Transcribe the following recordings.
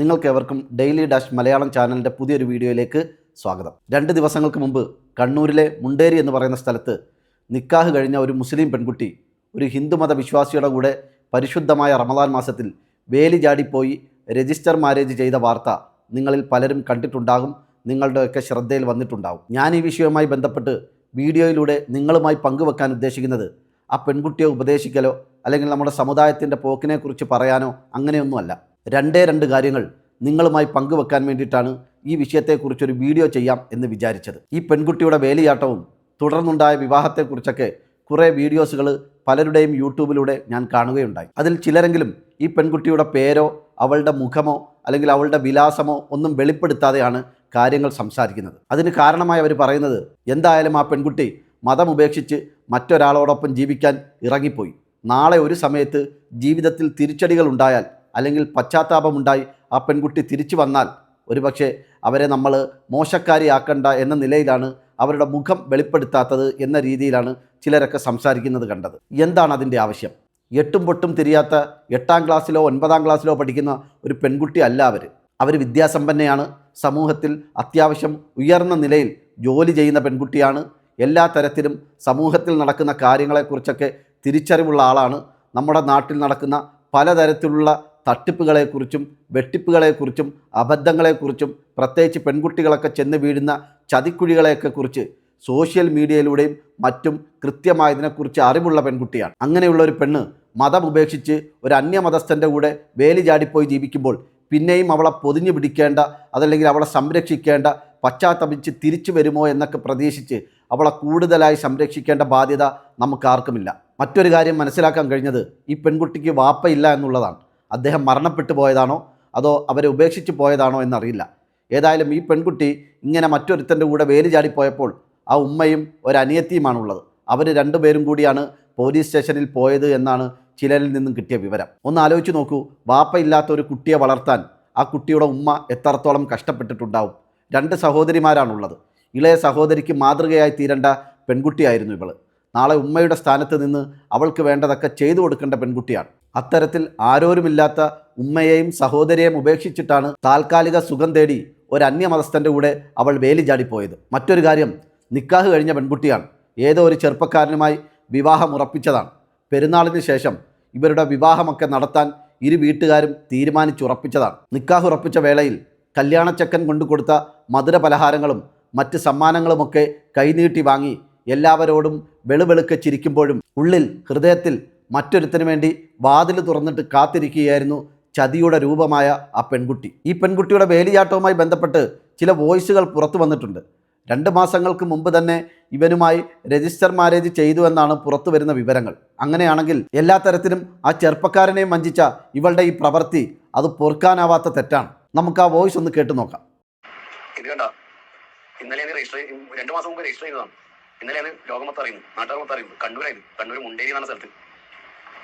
നിങ്ങൾക്കേവർക്കും daily dash Malayalam ചാനലിന്റെ പുതിയൊരു വീഡിയോയിലേക്ക് സ്വാഗതം. രണ്ട് ദിവസങ്ങൾക്ക് മുമ്പ് കണ്ണൂരിലെ മുണ്ടേരി എന്ന് പറയുന്ന സ്ഥലത്ത് നിക്കാഹ് കഴിഞ്ഞ ഒരു മുസ്ലിം പെൺകുട്ടി ഒരു ഹിന്ദുമത വിശ്വാസിയുടെ കൂടെ പരിശുദ്ധമായ റമദാൻ മാസത്തിൽ വേലി ചാടിപ്പോയി രജിസ്റ്റർ മാരേജ് ചെയ്ത വാർത്ത നിങ്ങളിൽ പലരും കണ്ടിട്ടുണ്ടാകും നിങ്ങളുടെയൊക്കെ ശ്രദ്ധയിൽ വന്നിട്ടുണ്ടാകും ഞാൻ ഈ വിഷയവുമായി ബന്ധപ്പെട്ട് വീഡിയോയിലൂടെ നിങ്ങളുമായി പങ്കുവെക്കാൻ ഉദ്ദേശിക്കുന്നത് ആ പെൺകുട്ടിയെ ഉപദേശിക്കലോ അല്ലെങ്കിൽ നമ്മുടെ സമുദായത്തിന്റെ പോക്കിനെക്കുറിച്ച് പറയാനോ അങ്ങനെയൊന്നുമല്ല. രണ്ടേ രണ്ട് കാര്യങ്ങൾ നിങ്ങളുമായി പങ്കുവെക്കാൻ വേണ്ടിയിട്ടാണ് ഈ വിഷയത്തെക്കുറിച്ചൊരു വീഡിയോ ചെയ്യാം എന്ന് വിചാരിച്ചത്. ഈ പെൺകുട്ടിയുടെ വേലിയാട്ടവും തുടർന്നുണ്ടായ വിവാഹത്തെക്കുറിച്ചൊക്കെ കുറേ വീഡിയോസുകൾ പലരുടെയും യൂട്യൂബിലൂടെ ഞാൻ കാണുകയുണ്ടായി. അതിൽ ചിലരെങ്കിലും ഈ പെൺകുട്ടിയുടെ പേരോ അവളുടെ മുഖമോ അല്ലെങ്കിൽ അവളുടെ വിലാസമോ ഒന്നും വെളിപ്പെടുത്താതെയാണ് കാര്യങ്ങൾ സംസാരിക്കുന്നത്. അതിന് കാരണമായി അവർ പറയുന്നത് എന്തായാലും ആ പെൺകുട്ടി മതം ഉപേക്ഷിച്ച് മറ്റൊരാളോടൊപ്പം ജീവിക്കാൻ ഇറങ്ങിപ്പോയി. നാളെ ഒരു സമയത്ത് ജീവിതത്തിൽ തിരിച്ചടികൾ ഉണ്ടായാൽ അല്ലെങ്കിൽ പശ്ചാത്താപമുണ്ടായി ആ പെൺകുട്ടി തിരിച്ചു വന്നാൽ ഒരുപക്ഷെ അവരെ നമ്മൾ മോശക്കാരിയാക്കണ്ട എന്ന നിലയിലാണ് അവരുടെ മുഖം വെളിപ്പെടുത്താത്തത് എന്ന രീതിയിലാണ് ചിലരൊക്കെ സംസാരിക്കുന്നത് കണ്ടത്. എന്താണ് അതിന്റെ ആവശ്യം? എട്ടും പൊട്ടും തിരിയാത്ത എട്ടാം ക്ലാസ്സിലോ ഒൻപതാം ക്ലാസ്സിലോ പഠിക്കുന്ന ഒരു പെൺകുട്ടി അല്ല അവർ. അവർ വിദ്യാസമ്പന്നയാണ് സമൂഹത്തിൽ അത്യാവശ്യം ഉയർന്ന നിലയിൽ ജോലി ചെയ്യുന്ന പെൺകുട്ടിയാണ് എല്ലാ തരത്തിലും സമൂഹത്തിൽ നടക്കുന്ന കാര്യങ്ങളെക്കുറിച്ചൊക്കെ തിരിച്ചറിവുള്ള ആളാണ്. നമ്മുടെ നാട്ടിൽ നടക്കുന്ന പലതരത്തിലുള്ള തട്ടിപ്പുകളെക്കുറിച്ചും വെട്ടിപ്പുകളെക്കുറിച്ചും അബദ്ധങ്ങളെക്കുറിച്ചും പ്രത്യേകിച്ച് പെൺകുട്ടികളൊക്കെ ചെന്ന് വീഴുന്ന ചതിക്കുഴികളെയൊക്കെ കുറിച്ച് സോഷ്യൽ മീഡിയയിലൂടെയും മറ്റും കൃത്യമായതിനെക്കുറിച്ച് അറിവുള്ള പെൺകുട്ടിയാണ്. അങ്ങനെയുള്ള ഒരു പെണ്ണ് മതം ഉപേക്ഷിച്ച് ഒരു അന്യമതസ്ഥന്റെ കൂടെ വേലി ചാടിപ്പോയി ജീവിക്കുമ്പോൾ പിന്നെയും അവളെ പൊതിഞ്ഞു പിടിക്കേണ്ട അതല്ലെങ്കിൽ അവളെ സംരക്ഷിക്കേണ്ട പശ്ചാത്തപിച്ച് തിരിച്ചു വരുമോ എന്നൊക്കെ പ്രതീക്ഷിച്ച് അവളെ കൂടുതലായി സംരക്ഷിക്കേണ്ട ബാധ്യത നമുക്ക് ആർക്കുമില്ല മറ്റൊരു കാര്യം മനസ്സിലാക്കാൻ കഴിഞ്ഞത് ഈ പെൺകുട്ടിക്ക് വാപ്പയില്ല എന്നുള്ളതാണ്. അദ്ദേഹം മരണപ്പെട്ടു പോയതാണോ? അതോ അവരെ ഉപേക്ഷിച്ച് പോയതാണോ എന്നറിയില്ല. ഏതായാലും ഈ പെൺകുട്ടി ഇങ്ങനെ മറ്റൊരുത്തന്റെ കൂടെ വേലി ചാടിപ്പോയപ്പോൾ ആ ഉമ്മയും ഒരനിയത്തിയുമാണുള്ളത്. അവർ രണ്ടുപേരും കൂടിയാണ് പോലീസ് സ്റ്റേഷനിൽ പോയത് എന്നാണ് ചിലരിൽ നിന്നും കിട്ടിയ വിവരം. ഒന്ന് ആലോചിച്ച് നോക്കൂ. വാപ്പയില്ലാത്ത ഒരു കുട്ടിയെ വളർത്താൻ ആ കുട്ടിയുടെ ഉമ്മ എത്രത്തോളം കഷ്ടപ്പെട്ടിട്ടുണ്ടാവും. രണ്ട് സഹോദരിമാരാണുള്ളത്. ഇളയ സഹോദരിക്ക് മാതൃകയായി തീരേണ്ട പെൺകുട്ടിയായിരുന്നു ഇവൾ നാളെ ഉമ്മയുടെ സ്ഥാനത്ത് നിന്ന് അവൾക്ക് വേണ്ടതൊക്കെ ചെയ്തു കൊടുക്കേണ്ട പെൺകുട്ടിയാണ്. അത്തരത്തിൽ ആരോരുമില്ലാത്ത ഉമ്മയെയും സഹോദരിയെയും ഉപേക്ഷിച്ചിട്ടാണ് താൽക്കാലിക സുഖം തേടി ഒരു അന്യമതസ്ഥന്റെ കൂടെ അവൾ വേലി ചാടിപ്പോയത്. മറ്റൊരു കാര്യം നിക്കാഹ് കഴിഞ്ഞ പെൺകുട്ടിയാണ്. ഏതോ ഒരു ചെറുപ്പക്കാരനുമായി വിവാഹം ഉറപ്പിച്ചതാണ്. പെരുന്നാളിന് ശേഷം ഇവരുടെ വിവാഹമൊക്കെ നടത്താൻ ഇരു വീട്ടുകാരും തീരുമാനിച്ചുറപ്പിച്ചതാണ്. നിക്കാഹ് ഉറപ്പിച്ച വേളയിൽ കല്യാണച്ചക്കൻ കൊണ്ടുകൊടുത്ത മധുര പലഹാരങ്ങളും മറ്റ് സമ്മാനങ്ങളുമൊക്കെ കൈനീട്ടി വാങ്ങി എല്ലാവരോടും വെളുവെളുക്കെ ചിരിക്കുമ്പോഴും ഉള്ളിൽ ഹൃദയത്തിൽ മറ്റൊരുത്തിന് വേണ്ടി വാതിൽ തുറന്നിട്ട് കാത്തിരിക്കുകയായിരുന്നു ചതിയുടെ രൂപമായ ആ പെൺകുട്ടി. ഈ പെൺകുട്ടിയുടെ വേലിയാട്ടവുമായി ബന്ധപ്പെട്ട് ചില വോയിസുകൾ പുറത്തു വന്നിട്ടുണ്ട്. രണ്ട് മാസങ്ങൾക്ക് മുമ്പ് തന്നെ ഇവനുമായി രജിസ്റ്റർ മാരേജ് ചെയ്തു എന്നാണ് പുറത്തു വരുന്ന വിവരങ്ങൾ. അങ്ങനെയാണെങ്കിൽ എല്ലാ തരത്തിലും ആ ചെറുപ്പക്കാരനെയും വഞ്ചിച്ച ഇവളുടെ ഈ പ്രവൃത്തി അത് പൊറുക്കാനാവാത്ത തെറ്റാണ്. നമുക്ക് ആ വോയിസ് ഒന്ന് കേട്ടു നോക്കാം. ഇന്നലെയാണ് രജിസ്റ്റർ രണ്ടു മാസം മുമ്പ് രജിസ്റ്റർ ചെയ്തതാണ്. ഇന്നലെയാണ് ലോകം മൊത്തം അറിയുന്നത് നാട്ടുകാർ മൊത്തം അറിയുന്നത് കണ്ണൂരായിരുന്നു. കണ്ണൂർ മുണ്ടേരി എന്ന സ്ഥലത്ത്.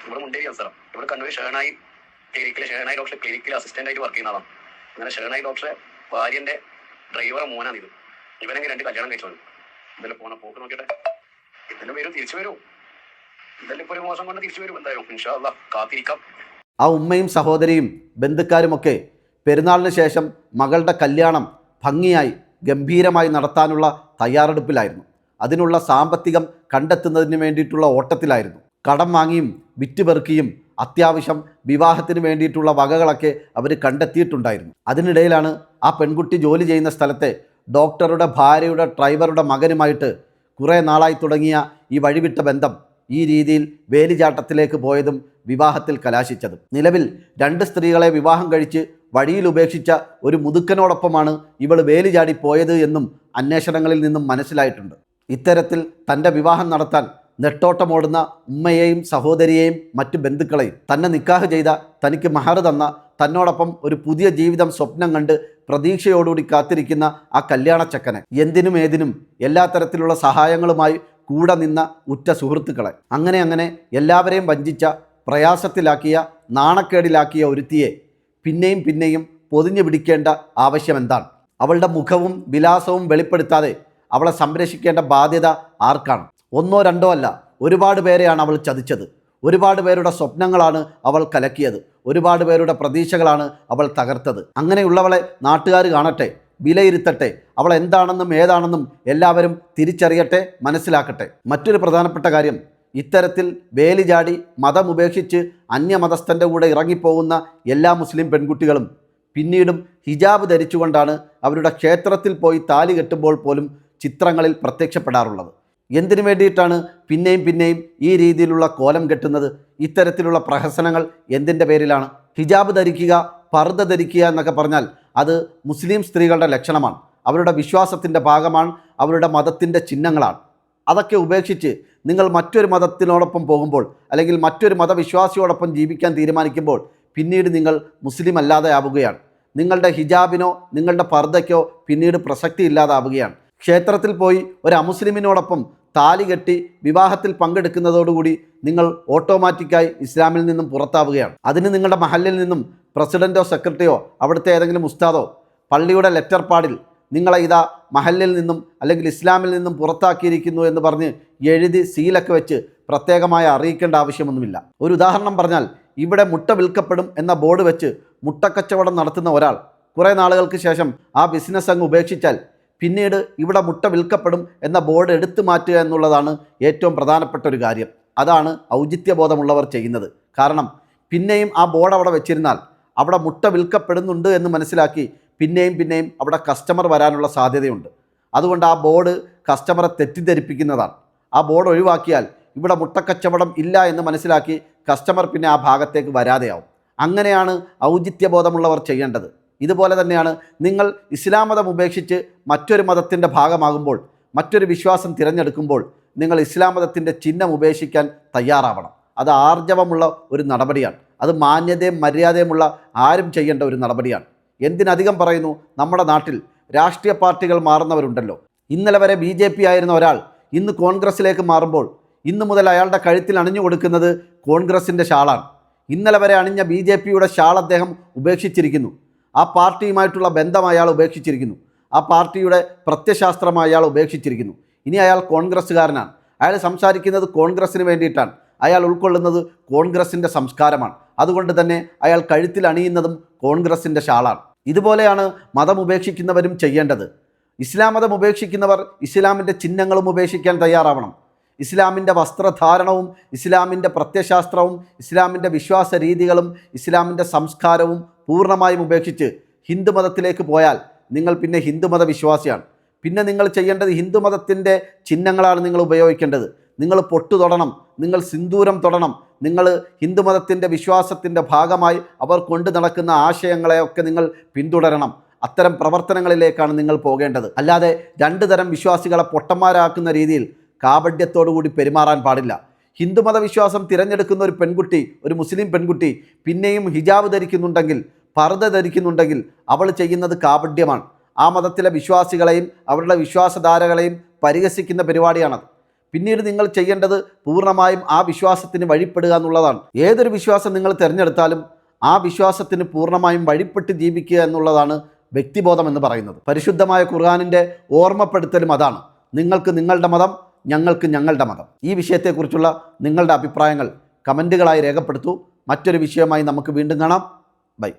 ഇവിടെ മുണ്ടേരി അൻസറാണ് ഇവിടെ കണ്ണൂർ ഷേണായി ക്ലിനിക്കിലെ ഷേണായി ഡോക്ടറെ ക്ലിനിക്കിൽ അസിസ്റ്റന്റ് ആയിട്ട് വർക്ക് ചെയ്യുന്ന ആളാണ്. അങ്ങനെ ഷേണായി ഡോക്ടറെ ഭാര്യന്റെ ഡ്രൈവറെ മോനാണ് ഇത്. ഇവനെങ്കിൽ രണ്ട് കല്യാണം കഴിച്ചോളൂ ഇതെല്ലാം പോണ പോക്ക് നോക്കിട്ടെ ഇതെല്ലാം വരും തിരിച്ചു വരും. ഇതെല്ലാം ഇപ്പൊ ഒരു മാസം കൊണ്ട് തിരിച്ചു വരും എന്തായാലും. ഇൻഷാ കാത്തിരിക്കാം. ആ ഉമ്മയും സഹോദരിയും ബന്ധുക്കാരുമൊക്കെ പെരുന്നാളിന് ശേഷം മകളുടെ കല്യാണം ഭംഗിയായി ഗംഭീരമായി നടത്താനുള്ള തയ്യാറെടുപ്പിലായിരുന്നു. അതിനുള്ള സാമ്പത്തികം കണ്ടെത്തുന്നതിന് വേണ്ടിയിട്ടുള്ള ഓട്ടത്തിലായിരുന്നു. കടം വാങ്ങിയും വിറ്റുപെറുക്കിയും അത്യാവശ്യം വിവാഹത്തിന് വേണ്ടിയിട്ടുള്ള വകകളൊക്കെ അവർ കണ്ടെത്തിയിട്ടുണ്ടായിരുന്നു. അതിനിടയിലാണ് ആ പെൺകുട്ടി ജോലി ചെയ്യുന്ന സ്ഥലത്തെ ഡോക്ടറുടെ ഭാര്യയുടെ ഡ്രൈവറുടെ മകനുമായിട്ട് കുറേ നാളായി തുടങ്ങിയ ഈ വഴിവിട്ട ബന്ധം ഈ രീതിയിൽ വേലിചാട്ടത്തിലേക്ക് പോയതും വിവാഹത്തിൽ കലാശിച്ചതും. നിലവിൽ രണ്ട് സ്ത്രീകളെ വിവാഹം കഴിച്ച് വഴിയിൽ ഉപേക്ഷിച്ച ഒരു മുതുക്കനോടൊപ്പമാണ് ഇവൾ വേലിചാടി പോയത് എന്നും അന്വേഷണങ്ങളിൽ നിന്നും മനസ്സിലായിട്ടുണ്ട്. ഇത്തരത്തിൽ തന്റെ വിവാഹം നടത്താൻ നെട്ടോട്ടമോടുന്ന ഉമ്മയെയും സഹോദരിയെയും മറ്റു ബന്ധുക്കളെയും തന്നെ നിക്കാഹ് ചെയ്ത തനിക്ക് മഹർ തന്ന തന്നോടൊപ്പം ഒരു പുതിയ ജീവിതം സ്വപ്നം കണ്ട് പ്രതീക്ഷയോടുകൂടി കാത്തിരിക്കുന്ന ആ കല്യാണച്ചക്കനെ. എന്തിനും ഏതിനും എല്ലാ തരത്തിലുള്ള സഹായങ്ങളുമായി കൂടെ നിന്ന ഉറ്റ സുഹൃത്തുക്കളെ. അങ്ങനെ അങ്ങനെ എല്ലാവരെയും വഞ്ചിച്ച പ്രയാസത്തിലാക്കിയ നാണക്കേടിലാക്കിയ ഒരുത്തിയെ പിന്നെയും പിന്നെയും പൊതിഞ്ഞു പിടിക്കേണ്ട ആവശ്യം എന്താണ്? അവളുടെ മുഖവും വിലാസവും വെളിപ്പെടുത്താതെ അവളെ സംരക്ഷിക്കേണ്ട ബാധ്യത ആർക്കാണ്? ഒന്നോ രണ്ടോ അല്ല ഒരുപാട് പേരെയാണ് അവൾ ചതിച്ചത്. ഒരുപാട് പേരുടെ സ്വപ്നങ്ങളാണ് അവൾ കലക്കിയത്. ഒരുപാട് പേരുടെ പ്രതീക്ഷകളാണ് അവൾ തകർത്തത്. അങ്ങനെയുള്ളവളെ നാട്ടുകാർ കാണട്ടെ വിലയിരുത്തട്ടെ. അവൾ എന്താണെന്നും ഏതാണെന്നും എല്ലാവരും തിരിച്ചറിയട്ടെ മനസ്സിലാക്കട്ടെ. മറ്റൊരു പ്രധാനപ്പെട്ട കാര്യം ഇത്തരത്തിൽ വേലി ചാടി ഉപേക്ഷിച്ച് അന്യമതസ്ഥന്റെ കൂടെ ഇറങ്ങിപ്പോകുന്ന എല്ലാ മുസ്ലിം പെൺകുട്ടികളും പിന്നീടും ഹിജാബ് ധരിച്ചുകൊണ്ടാണ് അവരുടെ ക്ഷേത്രത്തിൽ പോയി താലി കെട്ടുമ്പോൾ പോലും ചിത്രങ്ങളിൽ പ്രത്യക്ഷപ്പെടാറുള്ളത്. എന്തിനു വേണ്ടിയിട്ടാണ് പിന്നെയും പിന്നെയും ഈ രീതിയിലുള്ള കോലം കെട്ടുന്നത്? ഇത്തരത്തിലുള്ള പ്രഹസനങ്ങൾ എന്തിന്റെ പേരിലാണ്? ഹിജാബ് ധരിക്കുക പർദ്ദ ധരിക്കുക എന്നൊക്കെ പറഞ്ഞാൽ അത് മുസ്ലിം സ്ത്രീകളുടെ ലക്ഷണമാണ്. അവരുടെ വിശ്വാസത്തിന്റെ ഭാഗമാണ് അവരുടെ മതത്തിന്റെ ചിഹ്നങ്ങളാണ്. അതൊക്കെ ഉപേക്ഷിച്ച് നിങ്ങൾ മറ്റൊരു മതത്തിനോടൊപ്പം പോകുമ്പോൾ അല്ലെങ്കിൽ മറ്റൊരു മതവിശ്വാസിയോടൊപ്പം ജീവിക്കാൻ തീരുമാനിക്കുമ്പോൾ പിന്നീട് നിങ്ങൾ മുസ്ലിം അല്ലാതെ ആവുകയാണ്. നിങ്ങളുടെ ഹിജാബിനോ നിങ്ങളുടെ പർദ്ദയ്ക്കോ പിന്നീട് പ്രസക്തി ഇല്ലാതാവുകയാണ്. ക്ഷേത്രത്തിൽ പോയി ഒരു അമുസ്ലിമിനോടൊപ്പം താലി കെട്ടി വിവാഹത്തിൽ പങ്കെടുക്കുന്നതോടുകൂടി നിങ്ങൾ ഓട്ടോമാറ്റിക്കായി ഇസ്ലാമിൽ നിന്നും പുറത്താവുകയാണ്. അതിന് നിങ്ങളുടെ മഹലിൽ നിന്നും പ്രസിഡന്റോ സെക്രട്ടറിയോ അവിടുത്തെ ഏതെങ്കിലും ഉസ്താദോ പള്ളിയുടെ ലെറ്റർ പാഡിൽ നിങ്ങളെ ഇതാ മഹലിൽ നിന്നും അല്ലെങ്കിൽ ഇസ്ലാമിൽ നിന്നും പുറത്താക്കിയിരിക്കുന്നു എന്ന് പറഞ്ഞ് എഴുതി സീലൊക്കെ വെച്ച് പ്രത്യേകമായി അറിയിക്കേണ്ട ആവശ്യമൊന്നുമില്ല. ഒരു ഉദാഹരണം പറഞ്ഞാൽ ഇവിടെ മുട്ട വിൽക്കപ്പെടും എന്ന ബോർഡ് വെച്ച് മുട്ടക്കച്ചവടം നടത്തുന്ന ഒരാൾ കുറേ നാളുകൾക്ക് ശേഷം ആ ബിസിനസ് അങ്ങ് ഉപേക്ഷിച്ചാൽ പിന്നീട് ഇവിടെ മുട്ട വിൽക്കപ്പെടും എന്ന ബോർഡ് എടുത്തു മാറ്റുക എന്നുള്ളതാണ് ഏറ്റവും പ്രധാനപ്പെട്ട ഒരു കാര്യം. അതാണ് ഔചിത്യബോധമുള്ളവർ ചെയ്യുന്നത്. കാരണം പിന്നെയും ആ ബോർഡ് അവിടെ വെച്ചിരുന്നാൽ അവിടെ മുട്ട വിൽക്കപ്പെടുന്നുണ്ട് എന്ന് മനസ്സിലാക്കി പിന്നെയും പിന്നെയും അവിടെ കസ്റ്റമർ വരാനുള്ള സാധ്യതയുണ്ട്. അതുകൊണ്ട് ആ ബോർഡ് കസ്റ്റമറെ തെറ്റിദ്ധരിപ്പിക്കുന്നതാണ്. ആ ബോർഡ് ഒഴിവാക്കിയാൽ ഇവിടെ മുട്ടക്കച്ചവടം ഇല്ല എന്ന് മനസ്സിലാക്കി കസ്റ്റമർ പിന്നെ ആ ഭാഗത്തേക്ക് വരാതെയാവും. അങ്ങനെയാണ് ഔചിത്യബോധമുള്ളവർ ചെയ്യേണ്ടത്. ഇതുപോലെ തന്നെയാണ് നിങ്ങൾ ഇസ്ലാം മതം ഉപേക്ഷിച്ച് മറ്റൊരു മതത്തിന്റെ ഭാഗമാകുമ്പോൾ മറ്റൊരു വിശ്വാസം തിരഞ്ഞെടുക്കുമ്പോൾ നിങ്ങൾ ഇസ്ലാം മതത്തിന്റെ ചിഹ്നം ഉപേക്ഷിക്കാൻ തയ്യാറാവണം. അത് ആർജവമുള്ള ഒരു നടപടിയാണ്. അത് മാന്യതയും മര്യാദയുമുള്ള ആരും ചെയ്യേണ്ട ഒരു നടപടിയാണ്. എന്തിനധികം പറയുന്നു? നമ്മുടെ നാട്ടിൽ രാഷ്ട്രീയ പാർട്ടികൾ മാറുന്നവരുണ്ടല്ലോ. ഇന്നലെ വരെ ബി ജെ പി ആയിരുന്ന ഒരാൾ ഇന്ന് കോൺഗ്രസ്സിലേക്ക് മാറുമ്പോൾ ഇന്നു മുതൽ അയാളുടെ കഴുത്തിൽ അണിഞ്ഞു കൊടുക്കുന്നത് കോൺഗ്രസിന്റെ ഷാളാണ്. ഇന്നലെ വരെ അണിഞ്ഞ ബി ജെ പിയുടെ ഷാൾ അദ്ദേഹം ഉപേക്ഷിച്ചിരിക്കുന്നു. ആ പാർട്ടിയുമായിട്ടുള്ള ബന്ധം അയാൾ ഉപേക്ഷിച്ചിരിക്കുന്നു. ആ പാർട്ടിയുടെ പ്രത്യശാസ്ത്രം അയാൾ ഉപേക്ഷിച്ചിരിക്കുന്നു. ഇനി അയാൾ കോൺഗ്രസ്സുകാരനാണ്. അയാൾ സംസാരിക്കുന്നത് കോൺഗ്രസ്സിന് വേണ്ടിയിട്ടാണ്. അയാൾ ഉൾക്കൊള്ളുന്നത് കോൺഗ്രസിന്റെ സംസ്കാരമാണ്. അതുകൊണ്ട് തന്നെ അയാൾ കഴുത്തിൽ അണിയുന്നതും കോൺഗ്രസിന്റെ ഷാളാണ്. ഇതുപോലെയാണ് മതം ഉപേക്ഷിക്കുന്നവരും ചെയ്യേണ്ടത്. ഇസ്ലാം മതം ഉപേക്ഷിക്കുന്നവർ ഇസ്ലാമിന്റെ ചിഹ്നങ്ങളും ഉപേക്ഷിക്കാൻ തയ്യാറാവണം. ഇസ്ലാമിന്റെ വസ്ത്രധാരണവും ഇസ്ലാമിന്റെ പ്രത്യശാസ്ത്രവും ഇസ്ലാമിന്റെ വിശ്വാസ രീതികളും ഇസ്ലാമിന്റെ സംസ്കാരവും പൂർണമായും ഉപേക്ഷിച്ച് ഹിന്ദുമതത്തിലേക്ക് പോയാൽ നിങ്ങൾ പിന്നെ ഹിന്ദുമത വിശ്വാസിയാണ് പിന്നെ നിങ്ങൾ ചെയ്യേണ്ടത് ഹിന്ദുമതത്തിന്റെ ചിഹ്നങ്ങളാണ് നിങ്ങൾ ഉപയോഗിക്കേണ്ടത്. നിങ്ങൾ പൊട്ടു തൊടണം നിങ്ങൾ സിന്ദൂരം തൊടണം നിങ്ങൾ ഹിന്ദുമതത്തിന്റെ വിശ്വാസത്തിന്റെ ഭാഗമായി അവർ കൊണ്ടു നടക്കുന്ന ആശയങ്ങളെയൊക്കെ നിങ്ങൾ പിന്തുടരണം. അത്തരം പ്രവർത്തനങ്ങളിലേക്കാണ് നിങ്ങൾ പോകേണ്ടത്. അല്ലാതെ രണ്ടു തരം വിശ്വാസികളെ പൊട്ടന്മാരാക്കുന്ന രീതിയിൽ കാപഡ്യത്തോടുകൂടി പെരുമാറാൻ പാടില്ല. ഹിന്ദുമത വിശ്വാസം തിരഞ്ഞെടുക്കുന്ന ഒരു പെൺകുട്ടി ഒരു മുസ്ലിം പെൺകുട്ടി പിന്നെയും ഹിജാബ് ധരിക്കുന്നുണ്ടെങ്കിൽ പർദ്ദ ധരിക്കുന്നുണ്ടെങ്കിൽ അവൾ ചെയ്യുന്നത് കാപഡ്യമാണ് ആ മതത്തിലെ വിശ്വാസികളെയും അവരുടെ വിശ്വാസധാരകളെയും പരിഹസിക്കുന്ന പരിപാടിയാണത്. പിന്നീട് നിങ്ങൾ ചെയ്യേണ്ടത് പൂർണമായും ആ വിശ്വാസത്തിന് വഴിപ്പെടുക എന്നുള്ളതാണ്. ഏതൊരു വിശ്വാസം നിങ്ങൾ തിരഞ്ഞെടുത്താലും ആ വിശ്വാസത്തിന് പൂർണമായും വഴിപ്പെട്ട് ജീവിക്കുക എന്നുള്ളതാണ് വ്യക്തിബോധം എന്ന് പറയുന്നത്. പരിശുദ്ധമായ ഖുർആാനിന്റെ ഓർമ്മപ്പെടുത്തലും അതാണ്. നിങ്ങൾക്ക് നിങ്ങളുടെ മതം ഞങ്ങൾക്ക് ഞങ്ങളുടെ മതം. ഈ വിഷയത്തെക്കുറിച്ചുള്ള നിങ്ങളുടെ അഭിപ്രായങ്ങൾ കമന്റുകളായി രേഖപ്പെടുത്തൂ. മറ്റൊരു വിഷയമായി നമുക്ക് വീണ്ടും കാണാം. ബൈ.